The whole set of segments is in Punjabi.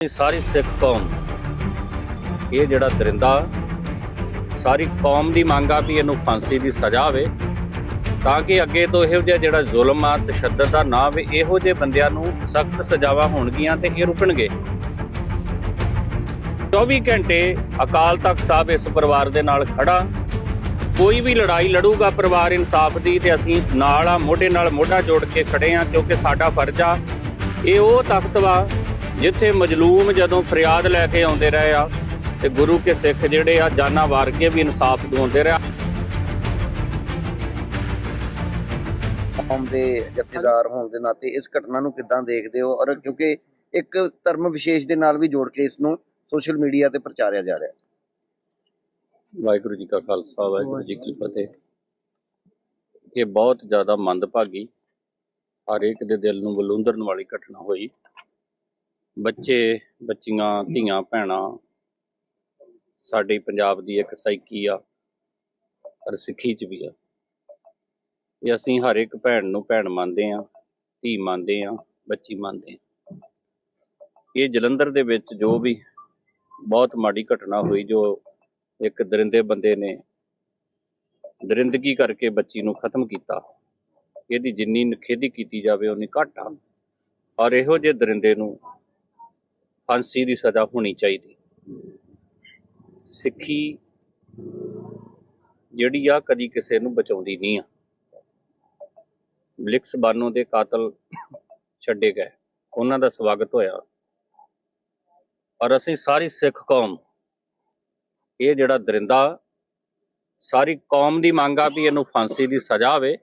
ਸਾਰੀ ਸਿੱਖ ਕੌਮ, ਇਹ ਜਿਹੜਾ ਦਰਿੰਦਾ, ਸਾਰੀ ਕੌਮ ਦੀ ਮੰਗ ਆ ਵੀ ਇਹਨੂੰ ਫਾਂਸੀ ਦੀ ਸਜ਼ਾ ਹੋਵੇ, ਤਾਂ ਕਿ ਅੱਗੇ ਤੋਂ ਇਹੋ ਜਿਹਾ ਜਿਹੜਾ ਜ਼ੁਲਮ ਆ, ਤਸ਼ੱਦਦ ਦਾ ਨਾ ਹੋਵੇ, ਇਹੋ ਜਿਹੇ ਬੰਦਿਆਂ ਨੂੰ ਸਖਤ ਸਜ਼ਾਵਾਂ ਹੋਣਗੀਆਂ ਤੇ ਇਹ ਰੁਕਣਗੇ। 24 ਘੰਟੇ ਅਕਾਲ ਤਖਤ ਸਾਹਿਬ ਇਸ ਪਰਿਵਾਰ ਦੇ ਨਾਲ ਖੜਾ। ਕੋਈ ਵੀ ਲੜਾਈ ਲੜੂਗਾ ਪਰਿਵਾਰ ਇਨਸਾਫ ਦੀ ਤੇ ਅਸੀਂ ਨਾਲ ਆ, ਮੋਢੇ ਨਾਲ ਮੋਢਾ ਜੋੜ ਕੇ ਖੜੇ ਆ, ਕਿਉਂਕਿ ਸਾਡਾ ਫਰਜ਼ ਆ। ਇਹ ਉਹ ਤਖਤ ਵਾ ਜਿੱਥੇ ਮਜਲੂਮ ਜਦੋਂ ਫਰਿਆਦ ਲੈ ਕੇ ਆਉਂਦੇ ਰਹੇ ਆ ਤੇ ਗੁਰੂ ਕੇ ਸਿੱਖ ਜਿਹੜੇ ਆ ਜਾਨਾਂ ਵਾਰ ਕੇ ਵੀ ਇਨਸਾਫ ਦਿਵਾਉਂਦੇ ਰਹੇ ਕੌਮ ਦੇ ਜਥੇਦਾਰ ਹੋਣ ਦੇ ਨਾਤੇ ਇਸ ਘਟਨਾ ਨੂੰ ਕਿੱਦਾਂ ਦੇਖਦੇ ਹੋ? ਔਰ ਕਿਉਂਕਿ ਇੱਕ ਧਰਮ ਵਿਸ਼ੇਸ਼ ਦੇ ਨਾਲ ਵੀ ਜੋੜ ਕੇ ਇਸ ਨੂੰ ਸੋਸ਼ਲ ਮੀਡੀਆ ਤੇ ਪ੍ਰਚਾਰਿਆ ਜਾ ਰਿਹਾ। ਹੈ ਵਾਹਿਗੁਰੂ ਜੀ ਕਾ ਖਾਲਸਾ ਵਾਹਿਗੁਰੂ ਜੀ ਕੀ ਫਤਿਹ। ਇਹ ਬਹੁਤ ਜ਼ਿਆਦਾ ਮੰਦਭਾਗੀ ਹਰ ਇੱਕ ਦੇ ਦਿਲ ਨੂੰ ਬਲੂੰਦਰਨ ਵਾਲੀ ਘਟਨਾ ਹੋਈ। ਬੱਚੇ, ਬੱਚੀਆਂ, ਧੀਆਂ, ਭੈਣਾਂ, ਸਾਡੇ ਪੰਜਾਬ ਦੀ ਇੱਕ ਸਾਈਕੀ ਆ ਪਰ ਸਿੱਖੀ ਚ ਵੀ ਆ। ਇਹ ਅਸੀਂ ਹਰ ਇੱਕ ਭੈਣ ਨੂੰ ਭੈਣ ਮੰਨਦੇ ਆ, ਧੀ ਮੰਨਦੇ ਆ, ਬੱਚੀ ਮੰਨਦੇ ਆ। ਇਹ ਜਲੰਧਰ ਦੇ ਵਿੱਚ ਜੋ ਵੀ ਬਹੁਤ ਮਾੜੀ ਘਟਨਾ ਹੋਈ, ਜੋ ਇੱਕ ਦਰਿੰਦੇ ਬੰਦੇ ਨੇ ਦਰਿੰਦਗੀ ਕਰਕੇ ਬੱਚੀ ਨੂੰ ਖਤਮ ਕੀਤਾ, ਇਹਦੀ ਜਿੰਨੀ ਨਖੇਦੀ ਕੀਤੀ ਜਾਵੇ ਉਨੀ ਘੱਟ ਆ। ਔਰ ਇਹੋ ਜਿਹੇ ਦਰਿੰਦੇ ਨੂੰ ਫਾਂਸੀ ਦੀ ਸਜ਼ਾ ਹੋਣੀ ਚਾਹੀਦੀ। ਸਿੱਖੀ ਜਿਹੜੀ ਆ ਕਦੀ ਕਿਸੇ ਨੂੰ ਬਚਾਉਂਦੀ ਨਹੀਂ ਆ। ਬਲਿਕਸ ਬਾਨੋ ਦੇ ਕਾਤਲ ਛੱਡੇ ਗਏ। ਉਹਨਾਂ ਦਾ ਸਵਾਗਤ ਹੋਇਆ। ਔਰ ਅਸੀਂ ਸਾਰੀ ਸਿੱਖ ਕੌਮ, ਇਹ ਜਿਹੜਾ ਦਰਿੰਦਾ, ਸਾਰੀ ਕੌਮ ਦੀ ਮੰਗ ਆ ਵੀ ਇਹਨੂੰ ਫਾਂਸੀ ਦੀ ਸਜ਼ਾ ਹੋਵੇ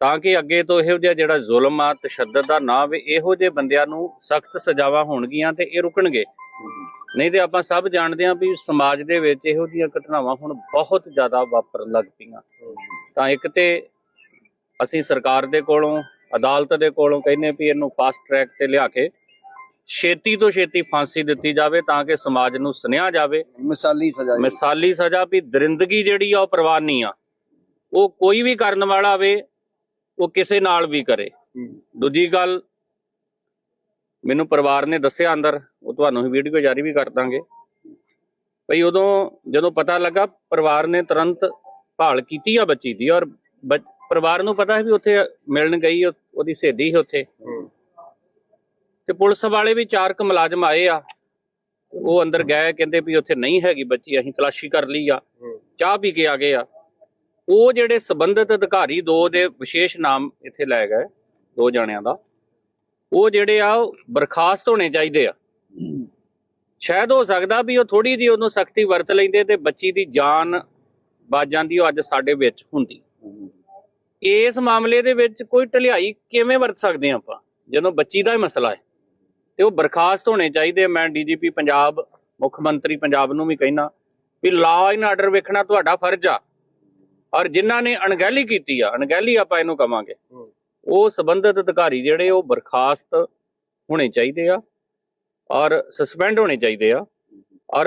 ਤਾਂ ਕਿ ਅੱਗੇ ਤੋਂ ਇਹੋ ਜਿਹਾ ਜਿਹੜਾ ਜ਼ੁਲਮ ਆ ਤਸ਼ੱਦਦ ਦਾ ਨਾ ਹੋਵੇ ਇਹੋ ਜਿਹੇ ਬੰਦਿਆਂ ਨੂੰ ਸਖਤ ਸਜ਼ਾਵਾਂ ਹੋਣਗੀਆਂ ਤੇ ਇਹ ਰੁਕਣਗੇ। ਨਹੀਂ ਤੇ ਆਪਾਂ ਸਭ ਜਾਣਦੇ ਹਾਂ ਵੀ ਸਮਾਜ ਦੇ ਵਿੱਚ ਇਹੋ ਜਿਹੀਆਂ ਘਟਨਾਵਾਂ ਹੁਣ ਬਹੁਤ ਜ਼ਿਆਦਾ ਵਾਪਰਨ ਲੱਗ ਪਈਆਂ। ਤਾਂ ਇੱਕ ਤੇ ਅਸੀਂ ਸਰਕਾਰ ਦੇ ਕੋਲੋਂ ਅਦਾਲਤ ਦੇ ਕੋਲੋਂ ਕਹਿੰਦੇ ਵੀ ਇਹਨੂੰ ਫਾਸਟ ਟਰੈਕ ਤੇ ਲਿਆ ਕੇ ਛੇਤੀ ਤੋਂ ਛੇਤੀ ਫਾਂਸੀ ਦਿੱਤੀ ਜਾਵੇ ਤਾਂ ਕਿ ਸਮਾਜ ਨੂੰ ਸੁਨੇਹਾ ਜਾਵੇ। ਮਿਸਾਲੀ ਸਜ਼ਾ। ਮਿਸਾਲੀ ਸਜ਼ਾ ਵੀ ਦਰਿੰਦਗੀ ਜਿਹੜੀ ਆ ਉਹ ਪ੍ਰਵਾਨ ਨਹੀਂ ਆ। ਉਹ ਕੋਈ ਵੀ ਕਰਨ ਵਾਲਾ ਹੋਵੇ ਉਹ ਕਿਸੇ ਨਾਲ ਵੀ ਕਰੇ। ਦੂਜੀ ਗੱਲ ਮੈਨੂੰ ਪਰਿਵਾਰ ਨੇ ਦੱਸਿਆ ਅੰਦਰ ਉਹ ਤੁਹਾਨੂੰ ਹੀ ਵੀਡੀਓ ਜਾਰੀ ਵੀ ਕਰ ਦਾਂਗੇ। ਭਈ ਉਦੋਂ ਜਦੋਂ ਪਤਾ ਲੱਗਾ ਪਰਿਵਾਰ ਨੇ ਤੁਰੰਤ ਭਾਲ ਕੀਤੀ ਆ ਬੱਚੀ ਦੀ ਔਰ ਪਰਿਵਾਰ ਨੂੰ ਪਤਾ ਹੈ ਵੀ ਉੱਥੇ ਮਿਲਣ ਗਈ ਉਹ- ਉਹਦੀ ਸਹੇਲੀ ਸੀ ਉੱਥੇ। ਤੇ ਪੁਲਿਸ ਵਾਲੇ ਵੀ ਚਾਰ ਕੁ ਮੁਲਾਜ਼ਮ ਆਏ ਆ। ਉਹ ਅੰਦਰ ਗਏ ਕਹਿੰਦੇ ਵੀ ਉੱਥੇ ਨਹੀਂ ਹੈਗੀ ਬੱਚੀ ਅਸੀਂ ਤਲਾਸ਼ੀ ਕਰ ਲਈ ਆ। ਚਾਹ ਪੀ ਕੇ ਆ ਗਏ ਆ। ਉਹ ਜਿਹੜੇ ਸਬੰਧਤ ਅਧਿਕਾਰੀ ਦੋ ਦੇ ਵਿਸ਼ੇਸ਼ ਨਾਮ ਇੱਥੇ ਲੈ ਗਏ, ਦੋ ਜਣਿਆਂ ਦਾ, ਉਹ ਜਿਹੜੇ ਆ ਉਹ ਬਰਖਾਸਤ ਹੋਣੇ ਚਾਹੀਦੇ ਆ। ਸ਼ਾਇਦ ਹੋ ਸਕਦਾ ਵੀ ਉਹ ਥੋੜੀ ਜਿਹੀ ਉਹਨੂੰ ਸਖਤੀ ਵਰਤ ਲੈਂਦੇ ਤੇ ਬੱਚੀ ਦੀ ਜਾਨ ਬਚ ਜਾਂਦੀ ਉਹ ਅੱਜ ਸਾਡੇ ਵਿੱਚ ਹੁੰਦੀ। ਇਸ ਮਾਮਲੇ ਦੇ ਵਿੱਚ ਕੋਈ ਢਲਿਆਈ ਕਿਵੇਂ ਵਰਤ ਸਕਦੇ ਹਾਂ ਆਪਾਂ? ਜਦੋਂ ਬੱਚੀ ਦਾ ਹੀ ਮਸਲਾ ਹੈ, ਤੇ ਉਹ ਬਰਖਾਸਤ ਹੋਣੇ ਚਾਹੀਦੇ ਆ। ਮੈਂ ਡੀਜੀਪੀ ਪੰਜਾਬ, ਮੁੱਖ ਮੰਤਰੀ ਪੰਜਾਬ ਨੂੰ ਵੀ ਕਹਿਣਾ ਵੀ ਲਾਅ ਐਂਡ ਆਰਡਰ ਵੇਖਣਾ ਤੁਹਾਡਾ ਫਰਜ਼ ਆ। ਔਰ ਜਿਨ੍ਹਾਂ ਨੇ ਅਣਗਹਿਲੀ ਕੀਤੀ ਆ ਅਣਗਹਿਲੀ ਆਪਾਂ ਇਹਨੂੰ ਕਵਾਂਗੇ। ਉਹ ਸੰਬੰਧਿਤ ਅਧਿਕਾਰੀ ਜਿਹੜੇ ਉਹ ਬਰਖਾਸਤ ਹੋਣੇ ਚਾਹੀਦੇ ਆ ਔਰ ਸਸਪੈਂਡ ਹੋਣੇ ਚਾਹੀਦੇ ਆ। ਔਰ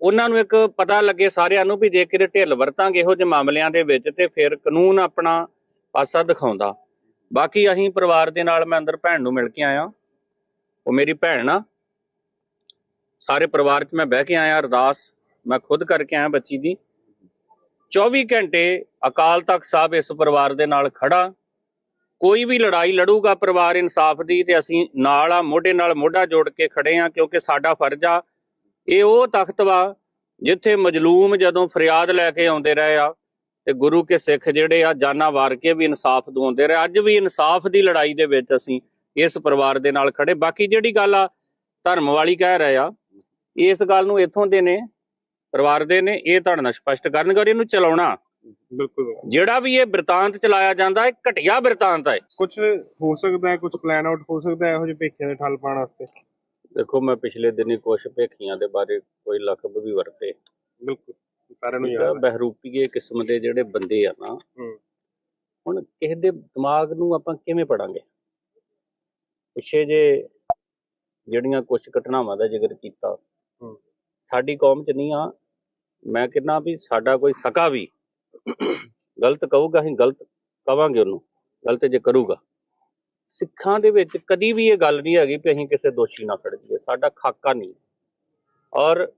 ਉਹਨਾਂ ਨੂੰ ਇੱਕ ਪਤਾ ਲੱਗੇ ਸਾਰਿਆਂ ਨੂੰ ਵੀ ਜੇ ਕਿਤੇ ਢਿੱਲ ਵਰਤਾਂਗੇ ਇਹੋ ਜਿਹੇ ਮਾਮਲਿਆਂ ਦੇ ਵਿੱਚ ਤੇ ਫਿਰ ਕਾਨੂੰਨ ਆਪਣਾ ਪਾਸਾ ਦਿਖਾਉਂਦਾ। ਬਾਕੀ ਅਸੀਂ ਪਰਿਵਾਰ ਦੇ ਨਾਲ ਮੈਂ ਅੰਦਰ ਭੈਣ ਨੂੰ ਮਿਲ ਕੇ ਆਇਆ। ਉਹ ਮੇਰੀ ਭੈਣ ਆ। ਸਾਰੇ ਪਰਿਵਾਰ 'ਚ ਮੈਂ ਬਹਿ ਕੇ ਆਇਆ ਅਰਦਾਸ ਮੈਂ ਖੁਦ ਕਰਕੇ ਆਇਆ ਬੱਚੀ ਦੀ। 24 ਘੰਟੇ ਅਕਾਲ ਤਖਤ ਸਾਹਿਬ ਇਸ ਪਰਿਵਾਰ ਦੇ ਨਾਲ ਖੜਾ। ਕੋਈ ਵੀ ਲੜਾਈ ਲੜੂਗਾ ਪਰਿਵਾਰ ਇਨਸਾਫ ਦੀ ਤੇ ਅਸੀਂ ਨਾਲ ਆ, ਮੋਢੇ ਨਾਲ ਮੋਢਾ ਜੋੜ ਕੇ ਖੜੇ ਆ ਕਿਉਂਕਿ ਸਾਡਾ ਫਰਜ਼ ਆ। ਇਹ ਉਹ ਤਖਤ ਵਾ ਜਿੱਥੇ ਮਜਲੂਮ ਜਦੋਂ ਫਰਿਆਦ ਲੈ ਕੇ ਆਉਂਦੇ ਰਹੇ ਆ ਤੇ ਗੁਰੂ ਕੇ ਸਿੱਖ ਜਿਹੜੇ ਆ ਜਾਨਾਂ ਵਾਰ ਕੇ ਵੀ ਇਨਸਾਫ ਦਿਵਾਉਂਦੇ ਰਹੇ। ਅੱਜ ਵੀ ਇਨਸਾਫ ਦੀ ਲੜਾਈ ਦੇ ਵਿੱਚ ਅਸੀਂ ਇਸ ਪਰਿਵਾਰ ਦੇ ਨਾਲ ਖੜੇ। ਬਾਕੀ ਜਿਹੜੀ ਗੱਲ ਆ ਧਰਮ ਵਾਲੀ ਕਹਿ ਰਹੇ ਆ, ਇਸ ਗੱਲ ਨੂੰ ਇੱਥੋਂ ਦੇ ਨੇ ਪਰਿਵਾਰ ਦੇ ਨੇ ਇਹ ਤੁਹਾਡੇ ਨਾਲ ਸਪਸ਼ਟ ਕਰਨਗੇ ਔਰ ਇਹਨੂੰ ਚਲਾਉਣਾ। ਬਿਲਕੁਲ। ਜਿਹੜਾ ਵੀ ਇਹ ਬਿਰਤਾਂਤ ਚਲਾਇਆ ਜਾਂਦਾ ਇਹ ਘਟੀਆ ਬਿਰਤਾਂਤ ਹੈ। ਕੁਝ ਹੋ ਸਕਦਾ ਹੈ ਕੁਝ ਪਲਾਨ ਆਊਟ ਹੋ ਸਕਦਾ ਹੈ ਇਹੋ ਜਿਹੇ ਭੇਖਿਆਂ ਦੇ ਠੱਲ ਪਾਉਣ ਵਾਸਤੇ। ਦੇਖੋ ਮੈਂ ਪਿਛਲੇ ਦਿਨੀ ਕੁਛ ਭੇਖੀਆਂ ਦੇ ਬਾਰੇ ਕੋਈ ਲਕਬ ਵੀ ਵਰਤੇ। ਬਿਲਕੁਲ ਸਾਰਿਆਂ ਨੂੰ ਯਾਦ ਹੈ। ਬਹਿਰੂਪੀਏ ਕਿਸਮ ਦੇ ਜਿਹੜੇ ਬੰਦੇ ਆ ਨਾ ਹੂੰ। ਹੁਣ ਕਿਸੇ ਦੇ ਦਿਮਾਗ ਨੂੰ ਆਪਾਂ ਕਿਵੇਂ ਪੜਾਂਗੇ? ਪਿਛੇ ਜੇ ਜਿਹੜੀਆਂ ਕੁਝ ਘਟਨਾਵਾਂ ਦਾ ਜ਼ਿਕਰ ਕੀਤਾ ਹੂੰ। ਸਾਡੀ ਕੌਮ ਚ ਨਹੀਂ ਆ ਮੈਂ ਕਹਿੰਦਾ ਵੀ ਸਾਡਾ ਕੋਈ ਸਕਾ ਵੀ ਗਲਤ ਕਹੂਗਾ ਅਸੀਂ ਗਲਤ ਕਵਾਂਗੇ ਉਹਨੂੰ ਗਲਤ ਜੇ ਕਰੂਗਾ। ਸਿੱਖਾਂ ਦੇ ਵਿੱਚ ਕਦੀ ਵੀ ਇਹ ਗੱਲ ਨਹੀਂ ਹੈਗੀ ਕਿ ਅਸੀਂ ਕਿਸੇ ਦੋਸ਼ੀ ਨਾਲ ਖੜ ਜਾਈਏ ਸਾਡਾ ਖਾਕਾ ਨਹੀਂ। ਔਰ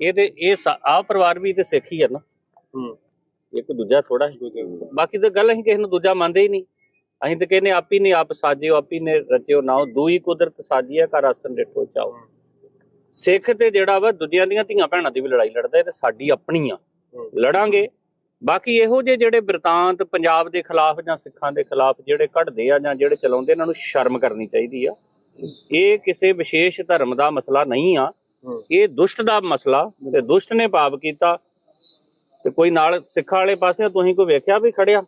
ਇਹਦੇ ਇਹ ਆ ਪਰਿਵਾਰ ਵੀ ਤੇ ਸਿੱਖ ਹੀ ਹੈ ਨਾ। ਹੂੰ। ਇੱਕ ਦੂਜਾ ਥੋੜਾ ਬਾਕੀ ਤਾਂ ਗੱਲ ਅਸੀਂ ਕਿਸੇ ਨੂੰ ਦੂਜਾ ਮੰਨਦੇ ਹੀ ਨਹੀਂ। ਅਸੀਂ ਤਾਂ ਕਹਿੰਦੇ ਆਪੀ ਨੇ ਆਪ ਸਾਜਿਓ ਆਪੀ ਨੇ ਰਚਿਓ ਨਾਉ ਦੂਈ ਕੁਦਰਤ ਸਾਜੀਆ ਕਰ ਆਸਨ ਡਿਠੋ ਚਾਓ। ਸਿੱਖ ਤੇ ਜਿਹੜਾ ਵਾ ਦੂਜਿਆਂ ਦੀਆਂ ਧੀਆਂ ਭੈਣਾਂ ਦੀ ਵੀ ਲੜਾਈ ਲੜਦਾ ਤੇ ਸਾਡੀ ਆਪਣੀ ਆ। ਲੜਾਂਗੇ। ਬਾਕੀ ਇਹੋ ਜਿਹੇ ਜਿਹੜੇ ਬਿਰਤਾਂਤ ਪੰਜਾਬ ਦੇ ਖਿਲਾਫ ਜਾਂ ਸਿੱਖਾਂ ਦੇ ਖਿਲਾਫ ਜਿਹੜੇ ਕੱਢਦੇ ਆ ਜਾਂ ਜਿਹੜੇ ਚਲਾਉਂਦੇ ਇਹਨਾਂ ਨੂੰ ਸ਼ਰਮ ਕਰਨੀ ਚਾਹੀਦੀ ਆ। ਇਹ ਕਿਸੇ ਵਿਸ਼ੇਸ਼ ਧਰਮ ਦਾ ਮਸਲਾ ਨਹੀਂ ਆ। ਇਹ ਦੁਸ਼ਟ ਦਾ ਮਸਲਾ ਤੇ ਦੁਸ਼ਟ ਨੇ ਪਾਪ ਕੀਤਾ। ਤੇ ਕੋਈ ਨਾਲ ਸਿੱਖਾਂ ਵਾਲੇ ਪਾਸੇ ਤੁਸੀਂ ਕੋਈ ਵੇਖਿਆ ਵੀ ਖੜਿਆ?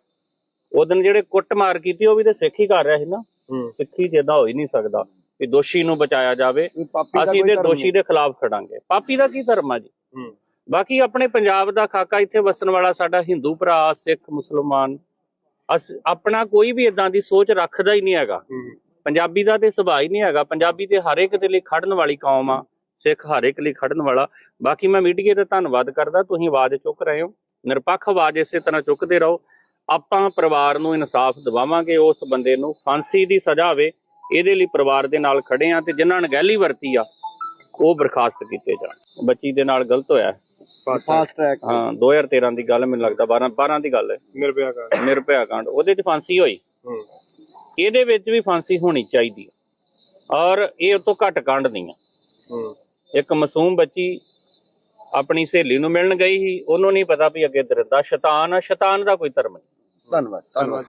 ਉਹ ਦਿਨ ਜਿਹੜੇ ਕੁੱਟ ਮਾਰ ਕੀਤੀ ਉਹ ਵੀ ਤੇ ਸਿੱਖ ਹੀ ਕਰ ਰਿਹਾ ਸੀ ਨਾ। ਸਿੱਖੀ ਜਿੱਦਾਂ ਹੋ ਹੀ ਨਹੀਂ ਸਕਦਾ। ਕਿ ਦੋਸ਼ੀ ਨੂੰ ਬਚਾਇਆ ਜਾਵੇ। ਅਸੀਂ ਤੇ ਦੋਸ਼ੀ ਦੇ ਖਿਲਾਫ ਖੜਾਂਗੇ। ਪਾਪੀ ਦਾ ਕੀ ਧਰਮ ਆ ਜੀ? ਬਾਕੀ ਆਪਣੇ ਪੰਜਾਬ ਦਾ ਖਾਕਾ ਇੱਥੇ ਵਸਣ ਵਾਲਾ ਸਾਡਾ ਹਿੰਦੂ ਭਰਾ ਸਿੱਖ ਮੁਸਲਮਾਨ ਆਪਣਾ ਕੋਈ ਵੀ ਇਦਾਂ ਦੀ ਸੋਚ ਰੱਖਦਾ ਹੀ ਨਹੀਂ ਹੈਗਾ। ਪੰਜਾਬੀ ਦਾ ਤੇ ਸੁਭਾਅ ਹੀ ਨਹੀਂ ਹੈਗਾ। ਪੰਜਾਬੀ ਤੇ ਹਰ ਇੱਕ ਦੇ ਲਈ ਖੜਨ ਵਾਲੀ ਕੌਮ ਆ। ਸਿੱਖ ਹਰ ਇੱਕ ਲਈ ਖੜਨ ਵਾਲਾ। ਬਾਕੀ ਮੈਂ ਮੀਡੀਆ ਦਾ ਧੰਨਵਾਦ ਕਰਦਾ। ਤੁਸੀਂ ਆਵਾਜ਼ ਚੁੱਕ ਰਹੇ ਹੋ। ਨਿਰਪੱਖ ਆਵਾਜ਼ ਇਸੇ ਤਰ੍ਹਾਂ ਚੁੱਕਦੇ ਰਹੋ। ਆਪਾਂ ਪਰਿਵਾਰ ਨੂੰ ਇਨਸਾਫ ਦਿਵਾਵਾਂਗੇ। ਉਸ ਬੰਦੇ ਨੂੰ ਫਾਂਸੀ ਦੀ ਸਜ਼ਾ ਹੋਵੇ। ਇਹਦੇ ਲਈ ਪਰਿਵਾਰ ਦੇ ਨਾਲ ਖੜੇ ਆ ਤੇ ਜਿਨ੍ਹਾਂ ਨੇ ਗਹਿਲੀ ਵਰਤੀ ਆ ਉਹ ਬਰਖਾਸਤ ਕੀਤੇ ਜਾਣ। ਬੱਚੀ ਦੇ ਨਾਲ ਗਲਤ ਹੋਇਆ ਫਾਸਟ ਟਰੈਕ ਹਾਂ 2013 ਦੀ ਗੱਲ ਮੈਨੂੰ ਲੱਗਦਾ 12 12 ਦੀ ਗੱਲ ਹੈ। ਨਿਰਭਇਆ ਕਰ ਨਿਰਭਇਆ ਕਾਂਡ। ਉਹਦੇ 'ਚ ਫਾਂਸੀ ਹੋਈ। ਹੂੰ। ਇਹਦੇ ਵਿੱਚ ਵੀ ਫਾਂਸੀ ਹੋਣੀ ਚਾਹੀਦੀ ਹੈ। ਔਰ ਇਹ ਉਹ ਤੋਂ ਘੱਟ ਕਾਂਡ ਨਹੀਂ ਆ ਹੂੰ। ਇੱਕ ਮਾਸੂਮ ਬੱਚੀ ਆਪਣੀ ਸਹੇਲੀ ਨੂੰ ਮਿਲਣ ਗਈ ਸੀ। ਉਹਨੂੰ ਨਹੀਂ ਪਤਾ ਵੀ ਅੱਗੇ ਦਰਦਾ ਸ਼ੈਤਾਨ ਆ। ਸ਼ੈਤਾਨ ਦਾ ਕੋਈ ਧਰਮ ਨਹੀਂ। ਧੰਨਵਾਦ ਧੰਨਵਾਦ।